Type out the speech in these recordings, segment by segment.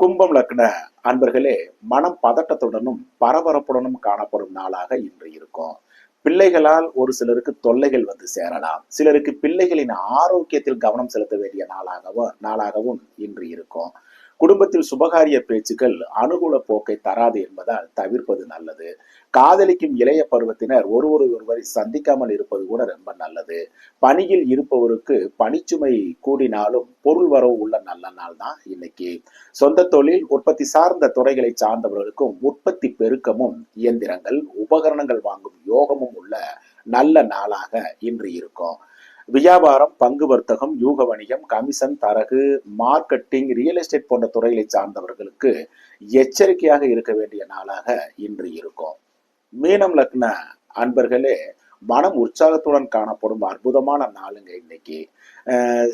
கும்பம் லக்ன அன்பர்களே மனம் பதட்டத்துடனும் பரபரப்புடனும் காணப்படும் நாளாக இன்று இருக்கும். பிள்ளைகளால் ஒரு சிலருக்கு தொல்லைகள் வந்து சேரலாம். சிலருக்கு பிள்ளைகளின் ஆரோக்கியத்தில் கவனம் செலுத்த வேண்டிய நாளாகவும் நாளாகவும் இன்று இருக்கும். குடும்பத்தில் சுபகாரிய பேச்சுக்கள் அனுகூல போக்கை தராது என்பதால் தவிர்ப்பது நல்லது. காதலிக்கும் இளைய பருவத்தினர் ஒருவர் ஒருவரை சந்திக்காமல் இருப்பது கூட ரொம்ப நல்லது. பணியில் இருப்பவருக்கு பணிச்சுமை கூடினாலும் பொருள் வரவு உள்ள நல்ல நாள் தான் இன்னைக்கு. சொந்த தொழில் உற்பத்தி சார்ந்த துறைகளை சார்ந்தவர்களுக்கும் உற்பத்தி பெருக்கமும் இயந்திரங்கள் உபகரணங்கள் வாங்கும் யோகமும் உள்ள நல்ல நாளாக இன்று இருக்கும். வியாபாரம் பங்கு வர்த்தகம் யூக வணிகம் கமிஷன் தரகு மார்க்கெட்டிங் ரியல் எஸ்டேட் போன்ற துறைகளை சார்ந்தவர்களுக்கு எச்சரிக்கையாக இருக்க வேண்டிய நாளாக இன்று இருக்கும். மீனம் லக்ன அன்பர்களே மனம் உற்சாகத்துடன் காணப்படும் அற்புதமான நாளுங்க இன்னைக்கு.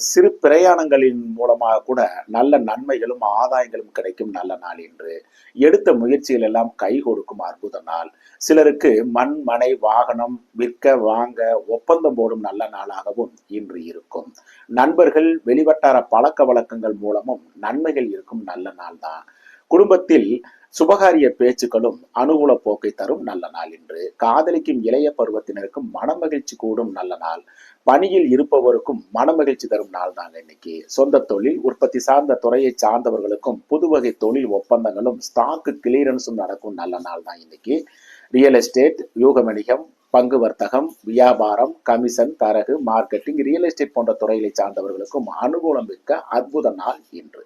சிறு பிரயாணங்களின் மூலமாக கூட நல்ல நன்மைகளும் ஆதாயங்களும் கிடைக்கும் நல்ல நாள் என்று எடுத்த முயற்சிகள் எல்லாம் கை கொடுக்கும் அற்புத நாள். சிலருக்கு மண் மனை வாகனம் விற்க வாங்க ஒப்பந்தம் போடும் நல்ல நாளாகவும் இன்று இருக்கும். நண்பர்கள் வெளிவட்டார பழக்க வழக்கங்கள் மூலமும் நன்மைகள் இருக்கும் நல்ல நாள் தான் குடும்பத்தில் சுபகாரிய பேச்சுக்களும் அனுகூல போக்கை தரும் நல்ல நாள் இன்று. காதலிக்கும் இளைய பருவத்தினருக்கும் மனமகிழ்ச்சி கூடும் நல்ல நாள். பணியில் இருப்பவருக்கும் மனமகிழ்ச்சி தரும் நாள் தாங்க இன்னைக்கு. சொந்த தொழில் உற்பத்தி சார்ந்த துறையை சார்ந்தவர்களுக்கும் புதுவகை தொழில் ஒப்பந்தங்களும் ஸ்டாக்கு கிளியரன்ஸும் நடக்கும் நல்ல நாள் தான் இன்னைக்கு. ரியல் எஸ்டேட் யூக வணிகம் பங்கு வர்த்தகம் வியாபாரம் கமிஷன் தரகு மார்க்கெட்டிங் ரியல் எஸ்டேட் போன்ற துறைகளை சார்ந்தவர்களுக்கும் அனுகூலம் மிக்க அற்புத நாள் இன்று.